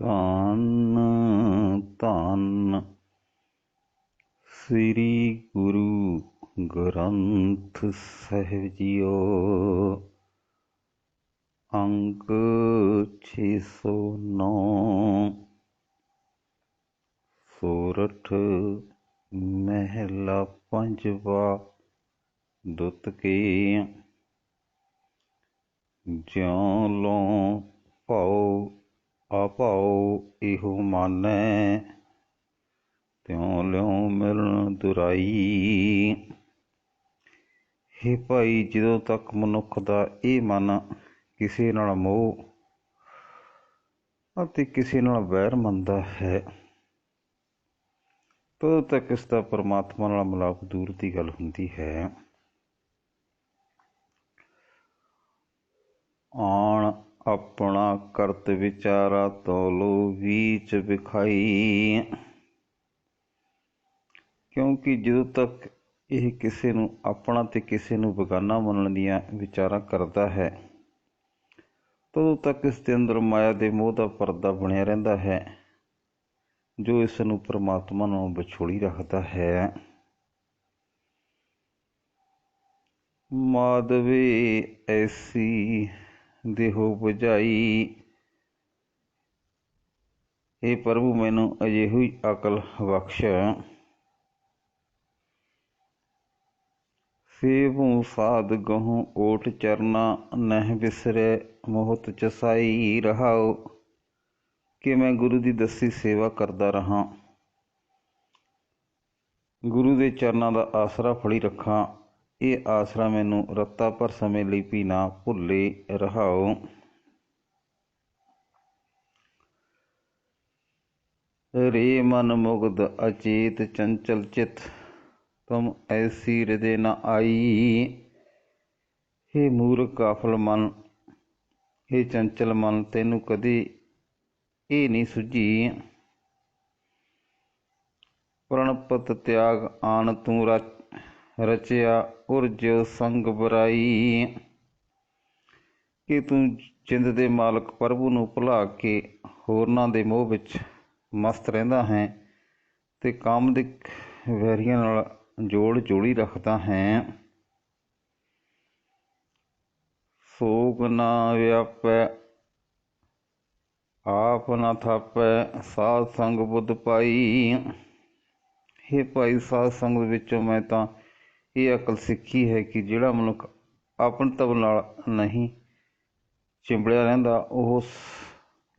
ਧੰਨ ਧੰਨ। ਸ੍ਰੀ ਗੁਰੂ ਗ੍ਰੰਥ ਸਾਹਿਬ ਜੀਓ, ਅੰਕ 609 ਸੋਰਠ ਮਹਿਲਾ ਪੰਜਵਾ, ਦੁੱਤ ਕੇ ਜਿਉ ਲੋ ਭਾਉ ਆਪਾਉ ਇਹੋ ਮਾਨੈ, ਤਿਉ ਲਿਉ ਮਿਲਣ ਦੁਰਾਈ। ਹੇ ਭਾਈ, ਜਦੋਂ ਤੱਕ ਮਨੁੱਖ ਦਾ ਇਹ ਮਨ ਕਿਸੇ ਨਾਲ ਮੋਹ ਅਤੇ ਕਿਸੇ ਨਾਲ ਵੈਰ ਮੰਨਦਾ ਹੈ, ਤਦੋਂ ਤੱਕ ਇਸ ਦਾ ਪਰਮਾਤਮਾ ਨਾਲ ਮਿਲਾਪ ਦੂਰ ਦੀ ਗੱਲ ਹੁੰਦੀ ਹੈ। ਆਣ ਆਪਣਾ ਕਰਤ ਵਿਚਾਰਾ ਤੋਲੋ ਵੀਚ ਵਿਖਾਈ। ਕਿਉਂਕਿ ਜਦੋਂ ਤੱਕ ਇਹ ਕਿਸੇ ਨੂੰ ਆਪਣਾ ਤੇ ਕਿਸੇ ਨੂੰ ਬਗਾਨਾ ਮੰਨਣ ਦੀਆਂ ਵਿਚਾਰਾਂ ਕਰਦਾ ਹੈ, ਤਦੋਂ ਤੱਕ ਇਸ ਦੇ ਅੰਦਰ ਮਾਇਆ ਦੇ ਮੋਹ ਦਾ ਪਰਦਾ ਬਣਿਆ ਰਹਿੰਦਾ ਹੈ, ਜੋ ਇਸ ਨੂੰ ਪਰਮਾਤਮਾ ਨਾਲ ਵਿਛੋੜੀ ਰੱਖਦਾ ਹੈ। ਮਾਦਵੇ ਐਸੀ ਦੇਹੋ 부ਝਾਈ ਇਹ ਪ੍ਰਭੂ, ਮੈਨੂੰ ਅਜਿਹੀ ਅਕਲ ਬਖਸ਼। ਸੇਵੂ ਸਾਧ ਗਹੂ, ਓਟ ਚਰਨਾ ਨਹਿ ਬਿਸਰੇ, ਮੋਹਤ ਚਸਾਈ ਰਹਾਉ। ਕਿ ਮੈਂ ਗੁਰੂ ਦੀ ਦੱਸੀ ਸੇਵਾ ਕਰਦਾ ਰਹਾ। ਗੁਰੂ ਦੇ ਚਰਨਾਂ ਦਾ ਆਸਰਾ ਫੜੀ ਰੱਖਾਂ। ਇਹ ਆਸਰਾ ਮੈਨੂੰ ਰੱਤਾ ਭਰ ਸਮੇਂ ਲਈ ਵੀ ਨਾ ਭੁੱਲੇ ਰਹਾਉ ਰੇ ਮਨ ਮੁਗਧ ਅਚੇਤ ਚੰਚਲ ਚਿਤ, ਤੁਮ ਐਸੀ ਹਿਰਦੇ ਨ ਆਈ। ਹੇ ਮੂਰਖ ਕਾਫਲ ਮਨ, ਹੇ ਚੰਚਲ ਮਨ, ਤੈਨੂੰ ਕਦੇ ਇਹ ਨਹੀਂ ਸੁਝੀ। ਪ੍ਰਣਪਤ ਤਿਆਗ ਆਣ ਤੂੰ ਰਚਿਆ ਉਰਜ ਸੰਗ ਬਰਾਈ। ਕਿ ਤੂੰ ਜਿੰਦ ਦੇ ਮਾਲਕ ਪ੍ਰਭੂ ਨੂੰ ਭੁਲਾ ਕੇ ਹੋਰਨਾਂ ਦੇ ਮੋਹ ਵਿੱਚ ਮਸਤ ਰਹਿੰਦਾ ਹੈ ਤੇ ਕਾਮ ਦੇ ਵੈਰੀਆਂ ਨਾਲ ਜੋੜ ਜੋੜੀ ਰੱਖਦਾ ਹੈ? ਸੋਗ ਨਾ ਵਿਆਪੈ, ਆਪ ਨਾ ਥਾਪੈ ਸਾਧ ਸੰਗ ਬੁੱਧ ਪਾਈ। हे ਭਾਈ ਸਾਧ ਸੰਗ ਵਿੱਚੋਂ ਮੈਂ ਤਾਂ ਇਹ ਅਕਲ ਸਿੱਖੀ ਹੈ ਕਿ ਜਿਹੜਾ ਮਨੁੱਖ ਆਪਣ ਤਬ ਨਾਲ ਨਹੀਂ ਚਿੰਬੜਿਆ ਰਹਿੰਦਾ, ਉਹ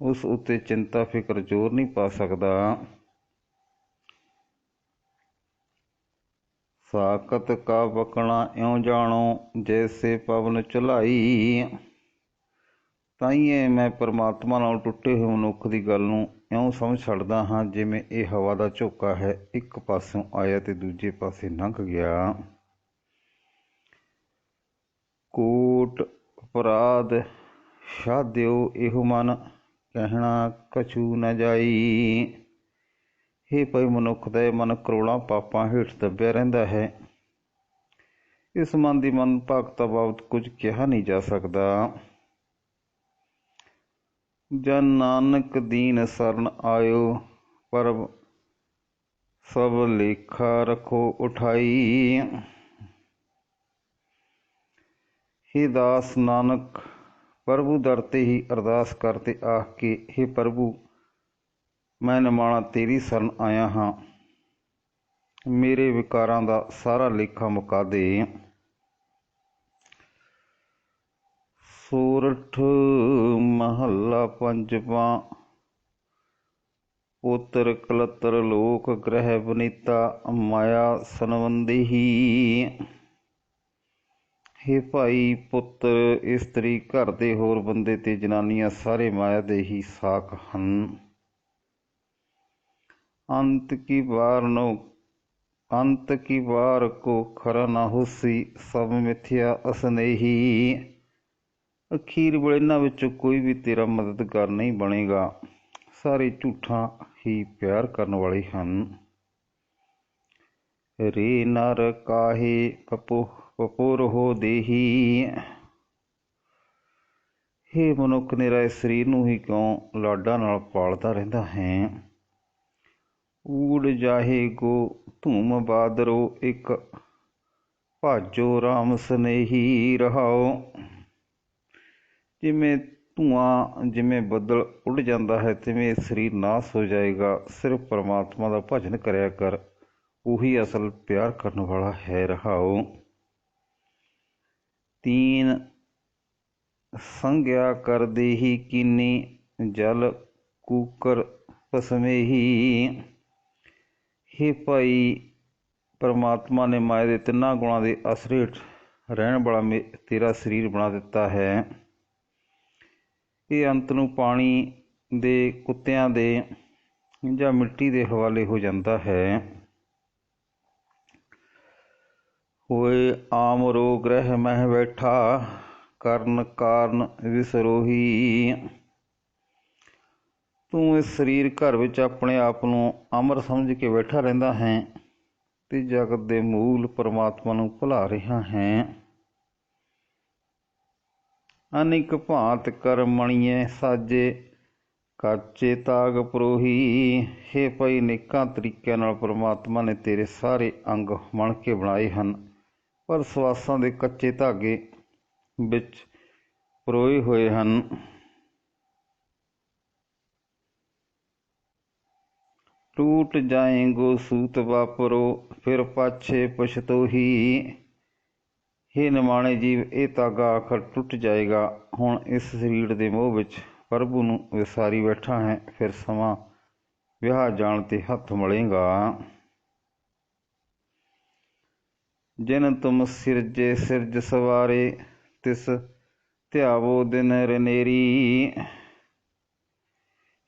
ਉਸ ਉੱਤੇ ਚਿੰਤਾ, ਫਿਕਰ, ਜ਼ੋਰ ਨਹੀਂ ਪਾ ਸਕਦਾ। ਸਾਕਤ ਕਾ ਬਕਣਾ ਇਉਂ ਜਾਣੋ, ਜੈਸੇ ਪਵਨ ਚਲਾਈ ਤਾਈਏ ਮੈਂ ਪਰਮਾਤਮਾ ਨਾਲ ਟੁੱਟੇ ਹੋਏ ਮਨੁੱਖ ਦੀ ਗੱਲ ਨੂੰ ਇਉਂ ਸਮਝ ਛੱਡਦਾ ਹਾਂ, ਜਿਵੇਂ ਇਹ ਹਵਾ ਦਾ ਝੋਕਾ ਹੈ, ਇੱਕ ਪਾਸੋਂ ਆਇਆ ਤੇ ਦੂਜੇ ਪਾਸੇ ਲੰਘ ਗਿਆ। ਕੋਟ ਅਪਰਾਧ ਸਾਧਿਓ ਇਹੋ ਮਨ, ਕਹਿਣਾ ਕਛੂ ਨ ਜਾਈ। ਇਹ ਪਈ ਮਨੁੱਖ ਦਾ ਇਹ ਮਨ ਕਰੋੜਾਂ ਪਾਪਾਂ ਹੇਠ ਦੱਬਿਆ ਰਹਿੰਦਾ ਹੈ। ਇਸ ਮਨ ਦੀ ਮਨ ਭਗਤਾ ਬਾਬਤ ਕੁਝ ਕਿਹਾ ਨਹੀਂ ਜਾ ਸਕਦਾ। ਜਨ ਨਾਨਕ ਦੀਨ ਸਰਨ ਆਇਓ ਪਰ ਸਭ ਲੇਖਾ ਰਖੋ ਉਠਾਈ। हे ਦਾਸ ਨਾਨਕ, ਪ੍ਰਭੂ ਦਰ ਤੇ ਹੀ ਅਰਦਾਸ ਕਰਤੇ ਆਖ ਕੇ हे ਪ੍ਰਭੂ, ਮੈਂ ਨਿਮਾਣਾ ਤੇਰੀ ਸ਼ਰਨ ਆਇਆ ਹਾਂ। ਮੇਰੇ ਵਿਕਾਰਾਂ ਦਾ ਸਾਰਾ ਲੇਖਾ ਮੁਕਾ ਦੇ ਸੂਰਠ ਮਹੱਲਾ ਪੰਜਵਾਂ, ਪੁੱਤਰ ਕਲਤਰ ਲੋਕ ਗ੍ਰਹਿ ਬਨੀਤਾ, ਮਾਇਆ ਸੰਬੰਧੀ ਹੇ। ਭਾਈ ਪੁੱਤਰ ਇਸਤਰੀ ਘਰ ਦੇ ਹੋਰ ਬੰਦੇ ਤੇ ਜਨਾਨੀਆਂ ਸਾਰੇ ਮਾਇਆ ਦੇ ਹੀ ਸਾਖ ਹਨ। ਅੰਤ ਕੀ ਵਾਰ ਨੋ, ਅੰਤ ਕੀ ਵਾਰ ਕੋ ਖਰਾ ਨਾ ਹੋਸੀ, ਸਭ ਮਿਥਿਆ ਅਸਨੇਹੀ। ਅਖੀਰ ਵੇਲੇ ਇਹਨਾਂ ਵਿੱਚੋਂ ਕੋਈ ਵੀ ਤੇਰਾ ਮਦਦਗਾਰ ਨਹੀਂ ਬਣੇਗਾ। ਸਾਰੇ ਝੂਠਾਂ ਹੀ ਪਿਆਰ ਕਰਨ ਵਾਲੇ ਹਨ। ਰੇ ਨਰ ਕਾਹੇ ਪਪੋ ਪਪੋਰ ਹੋ ਦੇਹੀ। ਹੇ ਮਨੁੱਖ ਨਿਰਾ, ਇਸ ਸਰੀਰ ਨੂੰ ਹੀ ਕਿਉਂ ਲਾਡਾਂ ਨਾਲ ਪਾਲਦਾ ਰਹਿੰਦਾ ਹੈ? ਊੜ ਜਾਹੇ ਗੋ ਧੂਮ ਬਾਦਰੋ, ਇੱਕ ਭਾਜੋ ਰਾਮ ਸਨੇਹੀ ਰਹਾਓ। ਜਿਵੇਂ ਧੂਆਂ, ਜਿਵੇਂ ਬੱਦਲ ਉੱਡ ਜਾਂਦਾ ਹੈ, ਤਿਵੇਂ ਸਰੀਰ ਨਾਸ ਹੋ ਜਾਏਗਾ। ਸਿਰਫ ਪਰਮਾਤਮਾ ਦਾ ਭਜਨ ਕਰਿਆ ਕਰ। ਉਹੀ ਅਸਲ ਪਿਆਰ ਕਰਨ ਵਾਲਾ ਹੈ ਰਹਾਓ। ਤੀਨ ਸੰਗਿਆ ਕਰ ਦੇਹੀ ਕੀਨੀ, ਜਲ ਕੂਕਰ ਪਸਮੇਹੀ। ਹੇ ਭਾਈ, ਪਰਮਾਤਮਾ ਨੇ ਮਾਇਆ ਦੇ ਤਿੰਨਾਂ ਗੁਣਾਂ ਦੇ ਅਸਰੇ ਰਹਿਣ ਵਾਲਾ ਤੇਰਾ ਸਰੀਰ ਬਣਾ ਦਿੱਤਾ ਹੈ। ਇਹ ਅੰਤ ਨੂੰ ਪਾਣੀ ਦੇ ਕੁੱਤਿਆਂ ਦੇ ਜਾਂ ਮਿੱਟੀ ਦੇ ਹਵਾਲੇ ਹੋ ਜਾਂਦਾ ਹੈ ਹੋਏ ਆਮ ਰੋ ਗ੍ਰਹਿ ਮਹਿ ਬੈਠਾ, ਕਰਨ ਕਾਰਨ ਵਿਸਰੋਹੀ। ਤੂੰ ਇਸ ਸਰੀਰ ਘਰ ਵਿੱਚ ਆਪਣੇ ਆਪ ਨੂੰ ਅਮਰ ਸਮਝ ਕੇ ਬੈਠਾ ਰਹਿੰਦਾ ਹੈ ਤੇ ਜਗਤ ਦੇ ਮੂਲ ਪਰਮਾਤਮਾ ਨੂੰ ਭੁਲਾ ਰਿਹਾ ਹੈ। ਅਨੇਕ ਭਾਂਤ ਕਰਮਣੀਏ ਸਾਜੇ ਕਾਚੇ ਤਾਗ ਪ੍ਰੋਹੀ। ਹੈ ਪਈ ਨਿਕਾਂ ਤਰੀਕਿਆਂ ਨਾਲ ਪਰਮਾਤਮਾ ਨੇ ਤੇਰੇ ਸਾਰੇ ਅੰਗ ਮਣ ਕੇ ਬਣਾਏ ਹਨ। ਪਰ ਸਵਾਸਾਂ ਦੇ ਕੱਚੇ ਧਾਗੇ ਵਿੱਚ ਪਰੋਏ ਹੋਏ ਹਨ। ਟੂਟ ਜਾਏਗੋ ਸੂਤ ਵਾਪਰੋ, ਫਿਰ ਪਾਛੇ ਪਛਤੋਹੀ ਹੇ। ਨਿਮਾਣੇ ਜੀਵ, ਇਹ ਤਾਗਾ ਆਖਰ ਟੁੱਟ ਜਾਏਗਾ। ਹੁਣ ਇਸ ਸਰੀਰ ਦੇ ਮੋਹ ਵਿੱਚ ਪ੍ਰਭੂ ਨੂੰ ਵਿਸਾਰੀ ਬੈਠਾ ਹੈ, ਫਿਰ ਸਮਾਂ ਵਿਆਹ ਜਾਣ ਤੇ ਹੱਥ ਮਲੇਗਾ। ਜਿਨ ਤੁਮ ਸਿਰਜੇ ਸਿਰਜ ਸਵਾਰੇ, ਤਿਸ ਧਿਆਵੋ ਦਿਨ ਰਨੇਰੀ।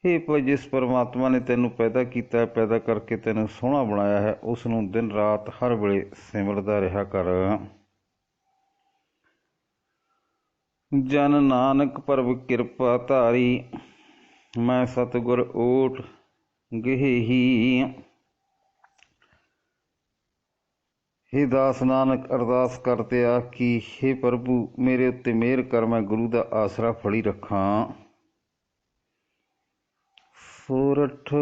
ਹੇ ਭਾਈ ਜਿਸ ਪਰਮਾਤਮਾ ਨੇ ਤੈਨੂੰ ਪੈਦਾ ਕੀਤਾ, ਪੈਦਾ ਕਰਕੇ ਤੈਨੂੰ ਸੋਹਣਾ ਬਣਾਇਆ ਹੈ ਉਸ ਨੂੰ ਦਿਨ ਰਾਤ ਹਰ ਵੇਲੇ ਸਿਮਰਦਾ ਰਿਹਾ ਕਰ। ਜਨ ਨਾਨਕ ਪਰਬ ਕਿਰਪਾ ਧਾਰੀ, ਮੈਂ ਸਤਗੁਰ ਓਟ ਗਹਿਹੀ ਹੇ ਦਾਸ ਨਾਨਕ, ਅਰਦਾਸ ਕਰਤੇ ਆ ਕਿ ਹੇ ਪ੍ਰਭੂ, ਮੇਰੇ ਉੱਤੇ ਮਿਹਰ ਕਰ, ਮੈਂ ਗੁਰੂ ਦਾ ਆਸਰਾ ਫੜੀ ਰੱਖਾਂ। ਸੋਰਠ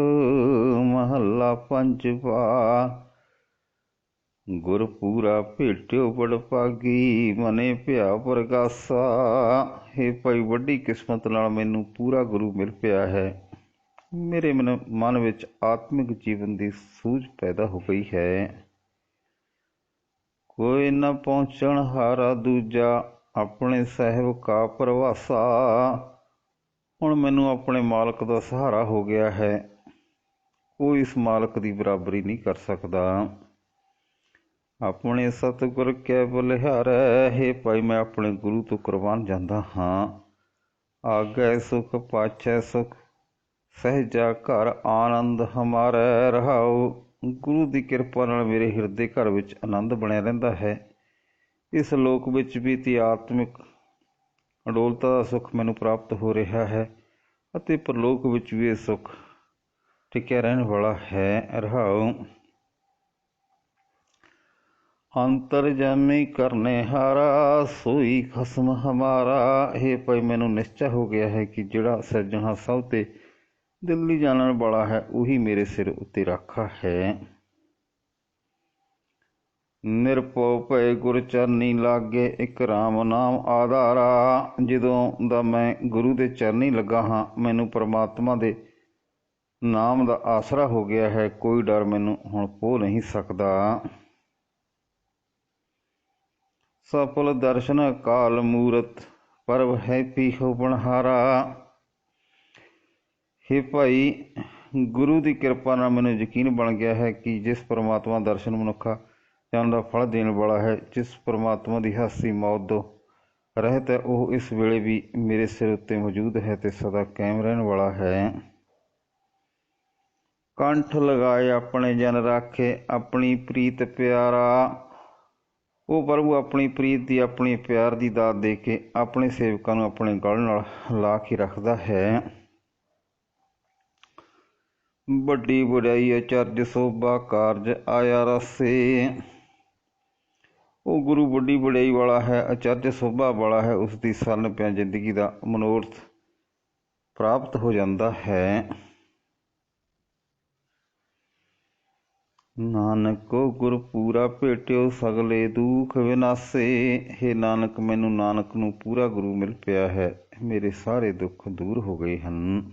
ਮਹੱਲਾ ਪੰਜਵਾ ਗੁਰ ਪੂਰਾ ਭੇਟਿਓ ਬੜ ਪਾਗੀ ਮਨੇ ਭਿਆ ਪ੍ਰਗਾਸਾ। ਹੇ ਭਾਈ, ਵੱਡੀ ਕਿਸਮਤ ਨਾਲ ਮੈਨੂੰ ਪੂਰਾ ਗੁਰੂ ਮਿਲ ਪਿਆ ਹੈ। ਮੇਰੇ ਮਨ ਵਿੱਚ ਆਤਮਿਕ ਜੀਵਨ ਦੀ ਸੂਝ ਪੈਦਾ ਹੋ ਗਈ ਹੈ। ਕੋਈ ਨਾ ਪਹੁੰਚਣ ਹਾਰਾ ਦੂਜਾ ਆਪਣੇ ਸਹਿਬ ਕਾ ਪ੍ਰਵਾਸਾ। ਹੁਣ ਮੈਨੂੰ ਆਪਣੇ ਮਾਲਕ ਦਾ ਸਹਾਰਾ ਹੋ ਗਿਆ ਹੈ। ਕੋਈ ਇਸ ਮਾਲਕ ਦੀ ਬਰਾਬਰੀ ਨਹੀਂ ਕਰ ਸਕਦਾ। ਆਪਣੇ ਸਤਿਗੁਰ ਕੈ ਬਲਿਹਾਰੈ, ਹੈ ਭਾਈ, ਮੈਂ ਆਪਣੇ ਗੁਰੂ ਤੋਂ ਕੁਰਬਾਨ ਜਾਂਦਾ ਹਾਂ। ਆਗੇ ਸੁਖ, ਪਾਛੈ ਸੁਖ, ਸਹਿਜਾ ਘਰ ਆਨੰਦ ਹਮਾਰਾ ਰਹਾਉ। ਗੁਰੂ ਦੀ ਕਿਰਪਾ ਨਾਲ ਮੇਰੇ ਹਿਰਦੇ ਘਰ ਵਿੱਚ ਆਨੰਦ ਬਣਿਆ ਰਹਿੰਦਾ ਹੈ। ਇਸ ਲੋਕ ਵਿੱਚ ਵੀ ਤੇ ਆਤਮਿਕ ਅਡੋਲਤਾ ਦਾ ਸੁੱਖ ਮੈਨੂੰ ਪ੍ਰਾਪਤ ਹੋ ਰਿਹਾ ਹੈ ਅਤੇ ਪਰਲੋਕ ਵਿੱਚ ਵੀ ਇਹ ਸੁੱਖ ਟਿਕਿਆ ਰਹਿਣ ਵਾਲਾ ਹੈ। ਰਹਾਉ ਅੰਤਰ ਜਾਮੀ ਕਰਨੇ ਹਾਰਾ, ਸੋਈ ਖਸਮ ਹਮਾਰਾ। ਇਹ ਭਾਈ ਮੈਨੂੰ ਨਿਸ਼ਚੈ ਹੋ ਗਿਆ ਹੈ ਕਿ ਜਿਹੜਾ ਸਿਰਜਣਾ ਸਭ ਤੇ ਦਿੱਲੀ ਜਾਣਨ ਵਾਲਾ ਹੈ, ਉਹੀ ਮੇਰੇ ਸਿਰ ਉੱਤੇ ਰਾਖਾ ਹੈ। ਨਿਰਭਉ ਭਏ ਗੁਰ ਚਰਨੀ ਲਾਗੇ ਇੱਕ ਰਾਮ ਨਾਮ ਆਧਾਰਾ। ਜਦੋਂ ਦਾ ਮੈਂ ਗੁਰੂ ਦੇ ਚਰਨੀ ਲੱਗਾ ਹਾਂ, ਮੈਨੂੰ ਪ੍ਰਮਾਤਮਾ ਦੇ ਨਾਮ ਦਾ ਆਸਰਾ ਹੋ ਗਿਆ ਹੈ, ਕੋਈ ਡਰ ਮੈਨੂੰ ਹੁਣ ਪੋ ਨਹੀਂ ਸਕਦਾ। ਸਫਲ ਦਰਸ਼ਨ ਕਾਲ ਮੂਰਤ, ਪਰਵ ਹੈ ਪੀਹੋ ਬਣਹਾਰਾ। ਹੇ ਭਾਈ, ਗੁਰੂ ਦੀ ਕਿਰਪਾ ਨਾਲ ਮੈਨੂੰ ਯਕੀਨ ਬਣ ਗਿਆ ਹੈ ਕਿ ਜਿਸ ਪਰਮਾਤਮਾ ਦਰਸ਼ਨ ਮਨੁੱਖਾ ਜਨ ਦਾ ਫਲ ਦੇਣ ਵਾਲਾ ਹੈ, ਜਿਸ ਪਰਮਾਤਮਾ ਦੀ ਹਾਸੀ ਮੌਤ ਤੋਂ ਰਹਿਤ ਹੈ, ਉਹ ਇਸ ਵੇਲੇ ਵੀ ਮੇਰੇ ਸਿਰ ਉੱਤੇ ਮੌਜੂਦ ਹੈ ਤੇ ਸਦਾ ਕਾਇਮ ਰਹਿਣ ਵਾਲਾ ਹੈ। ਕੰਠ ਲਗਾਏ ਆਪਣੇ ਜਨ ਰਾਖੇ, ਆਪਣੀ ਪ੍ਰੀਤ ਪਿਆਰਾ। ਉਹ ਪ੍ਰਭੂ ਆਪਣੀ ਪ੍ਰੀਤ ਦੀ ਆਪਣੀ ਪਿਆਰ ਦੀ ਦਾਤ ਦੇ ਕੇ ਆਪਣੇ ਸੇਵਕਾਂ ਨੂੰ ਆਪਣੇ ਗਲ ਨਾਲ ਲਾ ਕੇ ਰੱਖਦਾ ਹੈ। ਵੱਡੀ ਵਡਿਆਈ ਅਚਰਜ ਸੋਭਾ ਕਾਰਜ ਆਇਆ ਰਸੇ। ਉਹ ਗੁਰੂ ਵੱਡੀ ਵਡਿਆਈ ਵਾਲਾ ਹੈ, ਅਚਰਜ ਸੋਭਾ ਵਾਲਾ ਹੈ ਉਸ ਦੀ ਸਰਨ ਪਿਆ ਜ਼ਿੰਦਗੀ ਦਾ ਮਨੋਰਥ ਪ੍ਰਾਪਤ ਹੋ ਜਾਂਦਾ ਹੈ। ਨਾਨਕੋ ਗੁਰ ਪੂਰਾ ਭੇਟਿਓ ਸਗਲੇ ਦੁਖ ਵਿਨਾਸੇ। हे ਨਾਨਕ, ਮੈਨੂੰ ਨਾਨਕ ਨੂੰ ਪੂਰਾ ਗੁਰੂ ਮਿਲ ਪਿਆ ਹੈ, ਮੇਰੇ ਸਾਰੇ ਦੁੱਖ ਦੂਰ ਹੋ ਗਏ ਹਨ।